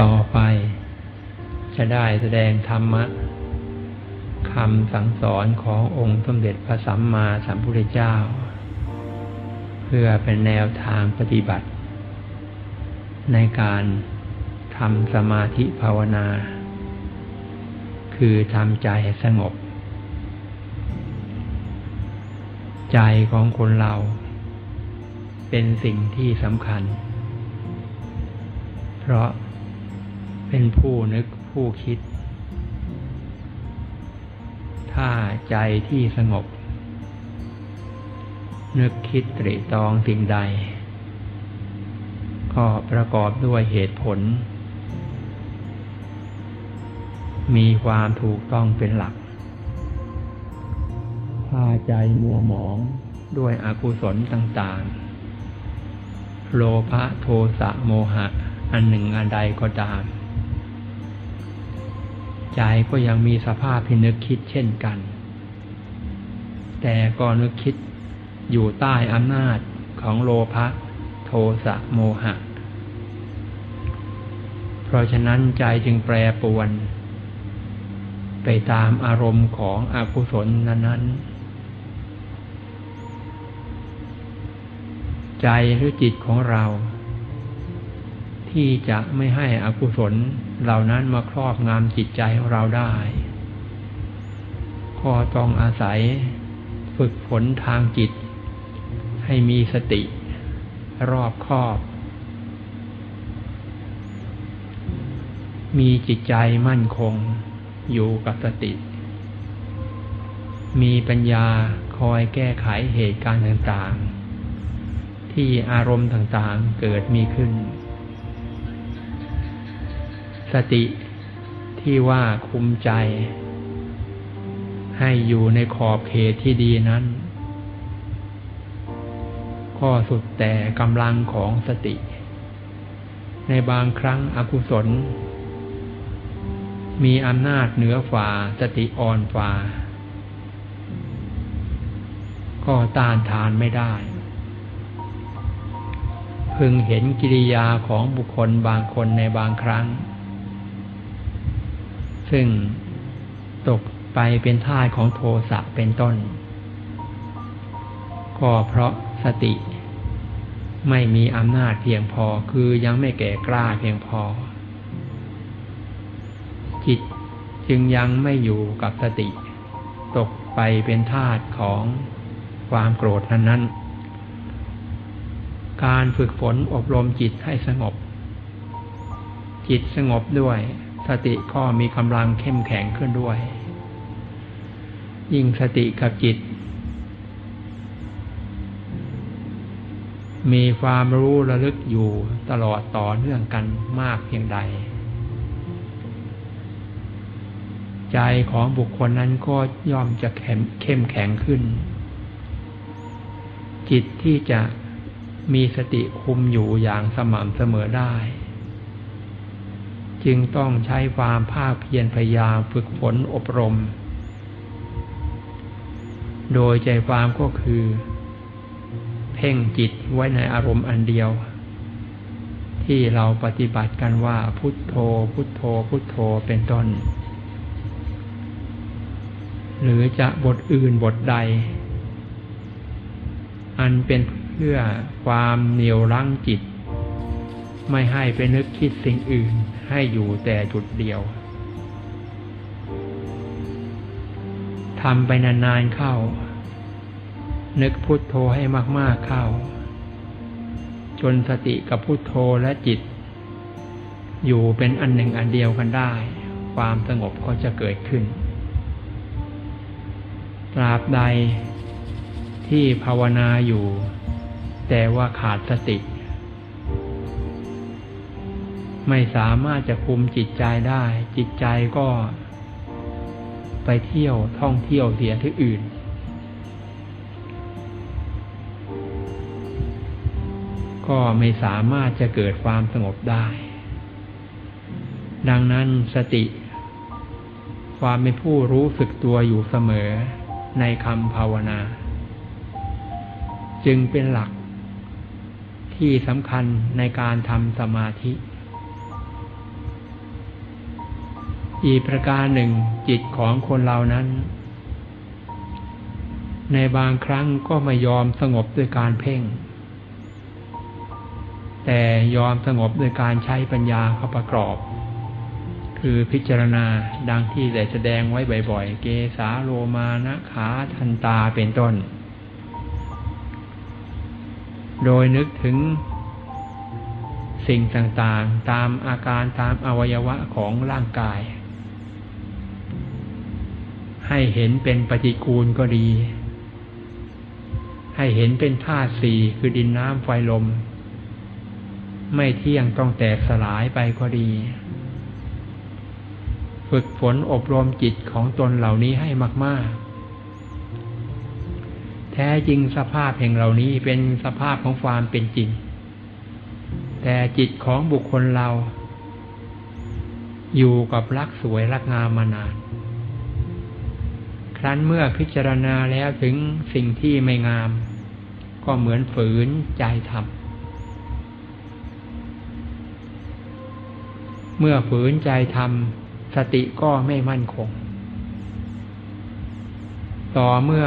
ต่อไป จะได้แสดงธรรมะคำสั่งสอนขององค์สมเด็จพระสัมมาสัมพุทธเจ้า เพื่อเป็นแนวทางปฏิบัติ ในการทำสมาธิภาวนา คือทำใจให้สงบ ใจของคนเรา เป็นสิ่งที่สำคัญ เพราะ เป็นผู้นึกผู้คิด ถ้าใจที่สงบ นึกคิดตรีตองสิ่งใด ก็ประกอบด้วยเหตุผล มีความถูกต้องเป็นหลัก ถ้าใจมัวหมองด้วยอกุศลต่างๆ โลภะโทสะโมหะ อันหนึ่งอันใดก็ตาม ใจก็ยังมีสภาพที่นึกคิดเช่นกัน แต่ก็นึกคิดอยู่ใต้อำนาจของโลภะโทสะโมหะ เพราะฉะนั้นใจจึงแปรปรวน ไปตามอารมณ์ของอกุศลนั้นๆ ใจหรือจิตของเรา ที่จะไม่ให้อกุศลเหล่านั้นมาครอบงำจิตใจของเราได้ ก็ต้องอาศัยฝึกฝนทางจิต ให้มีสติ รอบคอบ มีจิตใจมั่นคงอยู่กับสติ มีปัญญาคอยแก้ไขเหตุการณ์ต่างๆ ที่อารมณ์ต่างๆเกิดมีขึ้น สติที่ว่าคุมใจ ให้อยู่ในขอบเขตที่ดีนั้น ก็สุดแต่กำลังของสติ ในบางครั้งอกุศล มีอำนาจเหนือฝ่าสติอ่อนฝ่า ก็ต้านทานไม่ได้ พึงเห็นกิริยาของบุคคลบางคนในบางครั้ง ซึ่งตกไปเป็นท่าของโทสะเป็นต้น ก็เพราะสติ ไม่มีอำนาจเพียงพอคือยังไม่แก่กล้าเพียงพอ จิตจึงยังไม่อยู่กับสติ ตกไปเป็นทาสของความโกรธนั้นนั้นการฝึกฝนอบรมจิตให้สงบ จิตสงบด้วย สติก็มีกำลังเข้มแข็งขึ้นด้วย ยิ่งสติกับจิต มีความรู้ระลึกอยู่ตลอดต่อเนื่องกันมากเพียงใด ใจของบุคคลนั้นก็ย่อมจะเข้มเข้มแข็งขึ้น จิตที่จะมีสติคุมอยู่อย่างสม่ำเสมอได้ จึงต้องใช้ความภาคเพียรพยายามฝึกฝนอบรม โดยใจความก็คือ เพ่งจิตไว้ในอารมณ์อันเดียว ที่เราปฏิบัติกันว่าพุทโธ พุทโธ พุทโธเป็นต้น หรือจะบทอื่นบทใด อันเป็นเพื่อความเหนียวรั้งจิต ไม่ให้ไปนึกคิดสิ่งอื่นให้อยู่แต่จุดเดียวทำไปนานๆเข้า นึกพุทโธให้มากๆเข้า จนสติกับพุทโธและจิต อยู่เป็นอันหนึ่งอันเดียวกันได้ ความสงบก็จะเกิดขึ้น ตราบใดที่ภาวนาอยู่ แต่ว่าขาดสติ ไม่สามารถจะคุมจิตใจได้ จิตใจก็ ไปเที่ยวท่องเที่ยวเสียที่อื่น ก็ไม่สามารถจะเกิดความสงบได้ ดังนั้นสติ ความเป็นผู้รู้สึกตัวอยู่เสมอในคำภาวนา จึงเป็นหลักที่สำคัญในการทำสมาธิ อีกประการหนึ่งจิตของคนเรานั้น ในบางครั้งก็ไม่ยอมสงบด้วยการเพ่ง แต่ยอมสงบด้วยการใช้ปัญญาเข้าประกอบ คือพิจารณาดังที่ได้แสดงไว้บ่อยๆ เกสาโลมานะขาทันตาเป็นต้น โดยนึกถึงสิ่งต่างๆ ตามอาการตามอวัยวะของร่างกาย ให้เห็นเป็นปฏิกูลก็ดี ให้เห็นเป็นธาตุสี่คือดินน้ำไฟลม ไม่เที่ยงต้องแตกสลายไปก็ดี ฝึกฝนอบรมจิตของตนเหล่านี้ให้มาก ๆ แท้จริงสภาพแห่งเหล่านี้เป็นสภาพของความเป็นจริง แต่จิตของบุคคลเรา อยู่กับรักสวยรักงามมานาน ครั้นเมื่อพิจารณาแล้วถึงสิ่งที่ไม่งาม ก็เหมือนฝืนใจทำเมื่อฝืนใจทำสติก็ไม่มั่นคง ต่อเมื่อ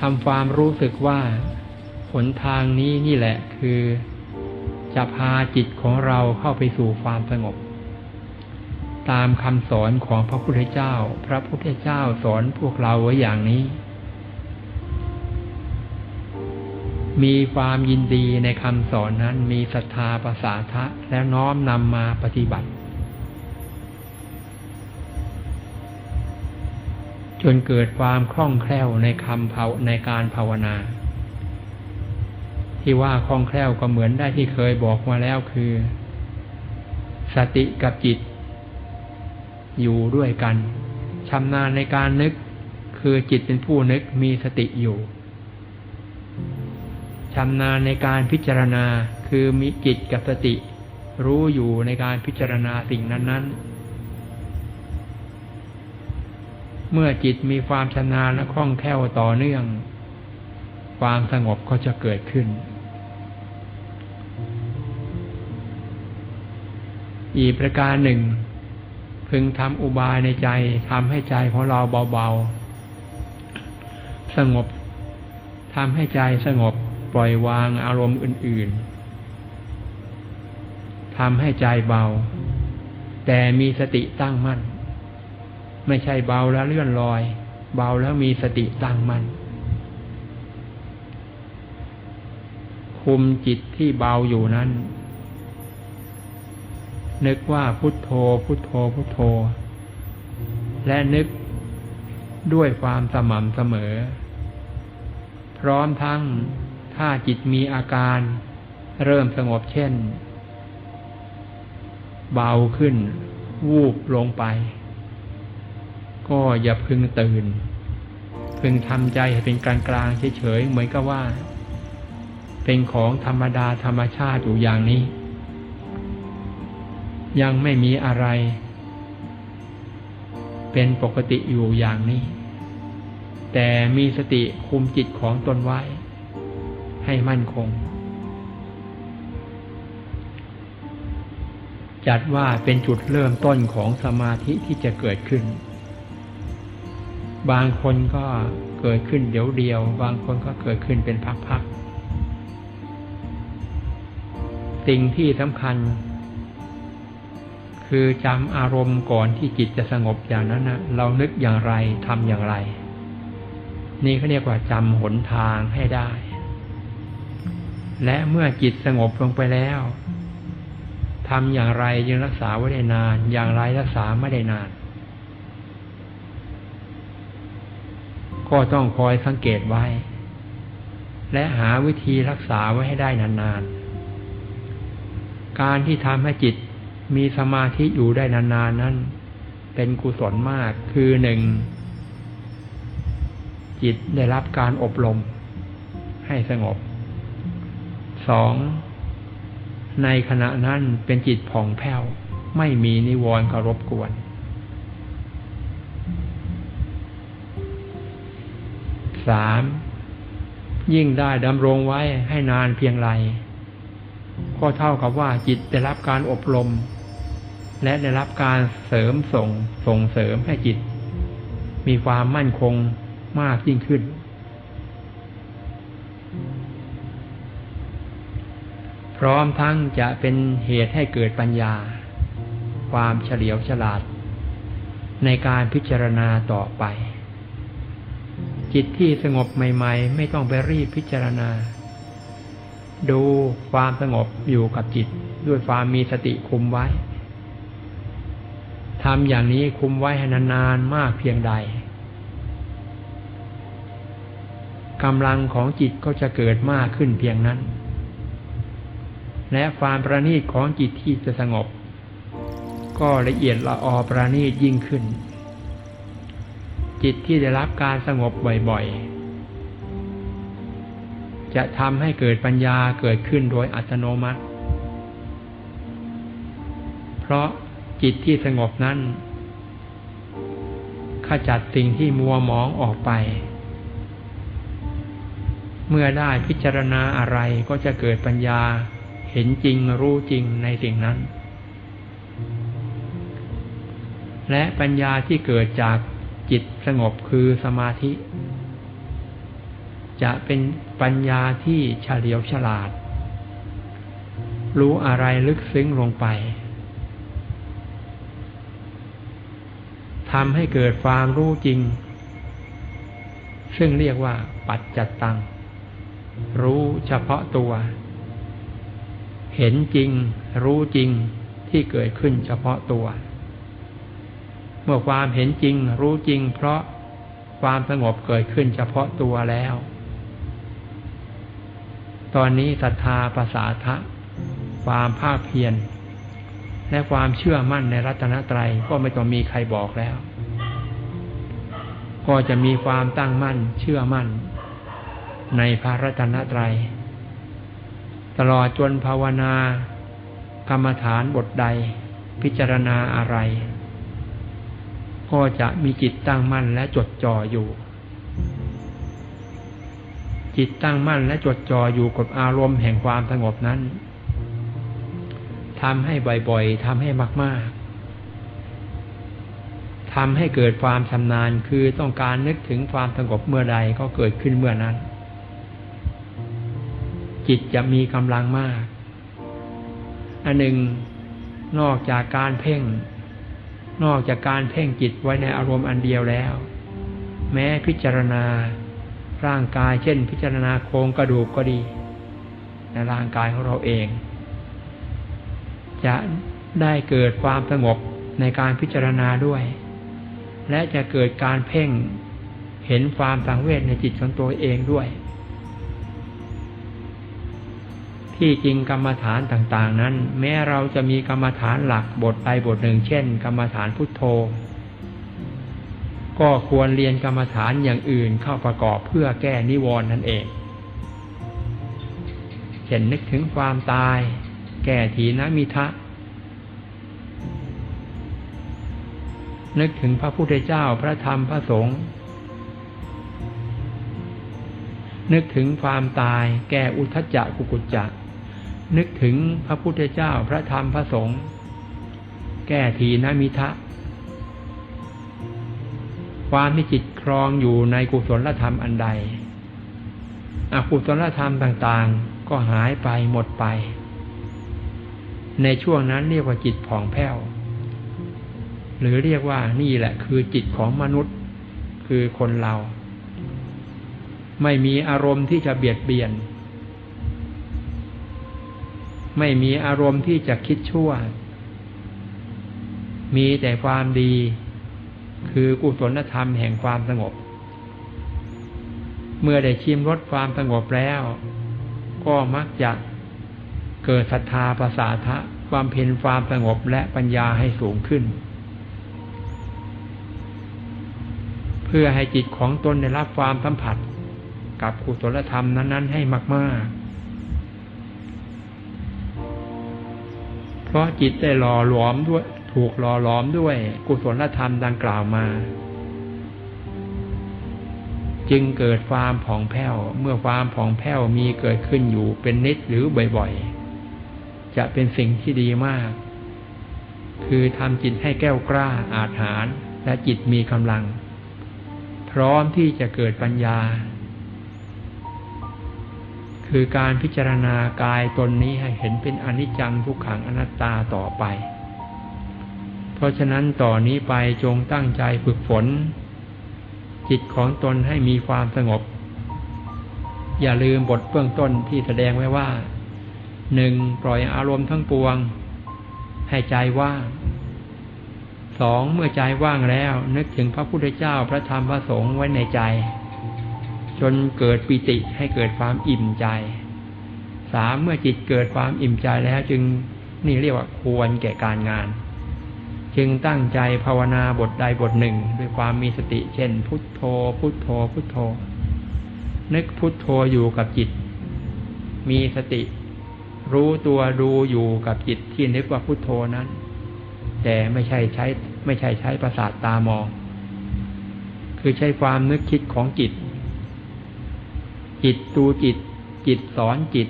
ทำความรู้สึกว่าหนทางนี้นี่แหละคือจะพาจิตของเราเข้าไปสู่ความสงบ ตามคำสอนของพระพุทธเจ้า พระพุทธเจ้าสอนพวกเราไว้อย่างนี้ มีความยินดีในคำสอนนั้น มีศรัทธาประสาทะและน้อมนำมาปฏิบัติ จนเกิดความคล่องแคล่วในคำภาในการภาวนา ที่ว่าคล่องแคล่วก็เหมือนได้ที่เคยบอกมาแล้วคือ สติกับจิต อยู่ด้วยกันชำนาญในการนึก คือจิตเป็นผู้นึกมีสติอยู่ชำนาญในการพิจารณาคือมีจิตกับสติ รู้อยู่ในการพิจารณาสิ่งนั้น ๆ เมื่อจิตมีความชำนาญและคล่องแคล่วต่อเนื่อง ความสงบก็จะเกิดขึ้น อีกประการหนึ่ง พึงทำอุบายในใจทำให้ใจของเราเบาๆ สงบทำให้ใจสงบปล่อยวางอารมณ์อื่นๆทำให้ใจเบา แต่มีสติตั้งมั่น ไม่ใช่เบาแล้วเลื่อนลอย เบาแล้วมีสติตั้งมั่น คุมจิตที่เบาอยู่นั้น นึกว่าพุทโธ พุทโธ พุทโธ และนึกด้วยความสม่ำเสมอ พร้อมทั้งถ้าจิตมีอาการ เริ่มสงบเช่น เบาขึ้น วูบลงไป ก็อย่าพึงตื่น พึงทำใจให้เป็นกลางกลางเฉยๆเหมือนกับว่า เป็นของธรรมดาธรรมชาติอยู่อย่างนี้ ยังไม่มีอะไร เป็นปกติอยู่อย่างนี้ แต่มีสติคุมจิตของตนไว้ ให้มั่นคง จัดว่าเป็นจุดเริ่มต้นของสมาธิที่จะเกิดขึ้น บางคนก็เกิดขึ้นเดี๋ยวเดียว บางคนก็เกิดขึ้นเป็นพักๆสิ่งที่สำคัญ คือจำอารมณ์ก่อนที่จิตจะสงบอย่างนั้นนะเรานึกอย่างไรทำอย่างไร นี่เขาเรียกว่าจำหนทางให้ได้ และเมื่อจิตสงบลงไปแล้วทำอย่างไรยังรักษาไว้ได้นาน อย่างไรรักษาไม่ได้นาน ก็ต้องคอยสังเกตไว้ และหาวิธีรักษาไว้ให้ได้นานๆ การที่ทำให้จิต มีสมาธิอยู่ได้นานๆนนั้น เป็นกุศลมากคือหนึ่ง จิตได้รับการอบรม ให้สงบสองในขณะนั้นเป็นจิตผ่องแผ้ว ไม่มีนิวรณ์เคารบกวนสามยิ่งได้ดำรงไว้ให้นานเพียงไร ก็เท่ากับว่าจิตได้รับการอบรม และได้รับการเสริมส่งส่งเสริมให้จิต มีความมั่นคงมากยิ่งขึ้น พร้อมทั้งจะเป็นเหตุให้เกิดปัญญา ความเฉลียวฉลาด ในการพิจารณาต่อไป จิตที่สงบใหม่ ๆ ไม่ต้องไปรีบพิจารณา ดูความสงบอยู่กับจิตด้วยความมีสติคุมไว้ ทำอย่างนี้คุมไว้ให้นานๆมากเพียงใดกำลังของจิตก็จะเกิดมากขึ้นเพียงนั้น และความประณีตของจิตที่จะสงบ ก็ละเอียดละออประณีตยิ่งขึ้น จิตที่ได้รับการสงบบ่อยๆ จะทำให้เกิดปัญญาเกิดขึ้นโดยอัตโนมัติ เพราะ จิตที่สงบนั้นขจัดสิ่งที่มัวหมองออกไป เมื่อได้พิจารณาอะไรก็จะเกิดปัญญาเห็นจริงรู้จริงในสิ่งนั้น และปัญญาที่เกิดจากจิตสงบคือสมาธิ จะเป็นปัญญาที่เฉลียวฉลาด รู้อะไรลึกซึ้งลงไป ทำให้เกิดความรู้จริง ซึ่งเรียกว่า ปัจจัตตัง รู้เฉพาะตัว เห็นจริง รู้จริงที่เกิดขึ้นเฉพาะตัว เมื่อความเห็นจริง รู้จริง เพราะความสงบเกิดขึ้นเฉพาะตัวแล้ว ตอนนี้ศรัทธาภาษาทะความภาคเพียร และความเชื่อมั่นในรัตนตรัยก็ไม่ต้องมีใครบอกแล้ว ก็จะมีความตั้งมั่นเชื่อมั่น ในพระรัตนตรัย ตลอดจนภาวนากรรมฐานบทใดพิจารณาอะไร ก็จะมีจิตตั้งมั่นและจดจ่ออยู่ จิตตั้งมั่นและจดจ่ออยู่กับอารมณ์แห่งความสงบนั้น ทำให้บ่อยๆทำให้มาก ๆทำให้เกิดความชำนาญคือต้องการนึกถึงความสงบเมื่อใดก็เกิดขึ้นเมื่อนั้น จิตจะมีกำลังมาก อันหนึ่งนอกจากการเพ่ง นอกจากการเพ่งจิตไว้ในอารมณ์อันเดียวแล้ว แม้พิจารณาร่างกายเช่น พิจารณาโครงกระดูกก็ดี ในร่างกายของเราเอง จะได้เกิดความสงบในการพิจารณาด้วย และจะเกิดการเพ่งเห็นความสังเวชในจิตของตัวเองด้วย ที่จริงกรรมฐานต่างๆ นั้น แม้เราจะมีกรรมฐานหลักบทใดบทหนึ่ง เช่น กรรมฐานพุทโธ ก็ควรเรียนกรรมฐานอย่างอื่นเข้าประกอบเพื่อแก้นิวรณ์นั่นเองเช่นนึกถึงความตาย แก่ทีนะมิทะ นึกถึงพระพุทธเจ้าพระธรรมพระสงฆ์นึกถึงความตายแก่อุทจจะกุกุจจะ นึกถึงพระพุทธเจ้าพระธรรมพระสงฆ์แก้ทีนมิทะ ความที่จิตครองอยู่ในกุศลธรรมอันใดอกุศลธรรมต่างๆ ก็หายไปหมดไป ในช่วงนั้นเรียกว่าจิตผ่องแผ้ว หรือเรียกว่านี่แหละ คือจิตของมนุษย์ คือคนเรา ไม่มีอารมณ์ที่จะเบียดเบียน ไม่มีอารมณ์ที่จะคิดชั่ว มีแต่ความดี คือกุศลธรรมแห่งความสงบ เมื่อได้ชิมรสความสงบแล้ว ก็มักจะ เกิดศรัทธาภาษาทะความเพียรความสงบและปัญญาให้สูงขึ้น เพื่อให้จิตของตนได้รับความสัมผัส กับกุศลธรรมนั้น ๆ ให้มาก ๆ เพราะจิตได้หล่อหลอมด้วย ถูกหล่อหลอมด้วยกุศลธรรมดังกล่าวมา จึงเกิดความผ่องแผ้ว เมื่อความผ่องแผ้วมีเกิดขึ้นอยู่เป็นนิดหรือบ่อย ๆ จะเป็นสิ่งที่ดีมาก คือทำจิตให้แก้วกล้าอาถรรและจิตมีกำลัง พร้อมที่จะเกิดปัญญา คือการพิจารณากายตนนี้ให้เห็นเป็นอนิจจังทุกขังอนัตตาต่อไป เพราะฉะนั้นต่อนนี้ไปจงตั้งใจฝึกฝน จิตของตนให้มีความสงบ อย่าลืมบทเบื้องต้นที่แสดงไว้ว่า หนึ่งปล่อยอารมณ์ทั้งปวง ให้ใจว่างสองเมื่อใจว่างแล้ว นึกถึงพระพุทธเจ้าพระธรรมพระสงฆ์ไว้ในใจ จนเกิดปิติให้เกิดความอิ่มใจสามเมื่อจิตเกิดความอิ่มใจแล้วจึงนี่เรียกว่าควรแก่การงาน จึงตั้งใจภาวนาบทใดบทหนึ่ง ด้วยความมีสติเช่น พุทโธ พุทโธ พุทโธ นึกพุทโธอยู่กับจิต มีสติ รู้ตัวดูอยู่กับจิตที่นึกว่าพุทโธนั้น แต่ไม่ใช่ใช้ ไม่ใช่ใช้ประสาทตามอง คือใช้ความนึกคิดของจิต จิตดูจิต จิตสอนจิต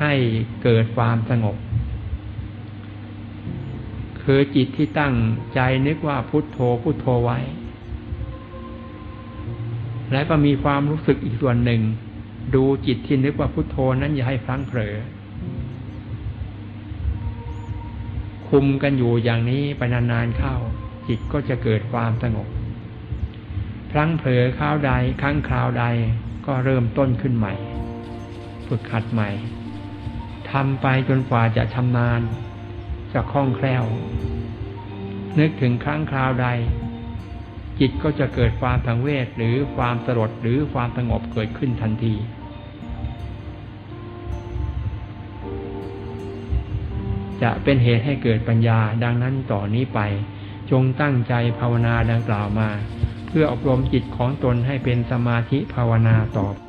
ให้เกิดความสงบ คือจิตที่ตั้งใจนึกว่าพุทโธพุทโธไว้ และก็มีความรู้สึกอีกส่วนหนึ่ง ดูจิตที่นึกว่าพุทโธนั้นอย่าให้พลั้งเผลอคุมกันอยู่อย่างนี้ไปนานๆเข้า จิตก็จะเกิดความสงบพลั้งเผลอข้าวใดครั้งคราวใดก็เริ่มต้นขึ้นใหม่ ฝึกหัดใหม่ทำไปจนกว่าจะชำนาญจะคล่องแคล่ว นึกถึงครั้งคราวใด จิตก็จะเกิดความทังเวทหรือความสลดหรือความสงบเกิดขึ้นทันที จะเป็นเหตุให้เกิดปัญญาดังนั้นต่อนนี้ไป จงตั้งใจภาวนาดังกล่าวมา เพื่ออบรมจิตของตนให้เป็นสมาธิภาวนาต่อ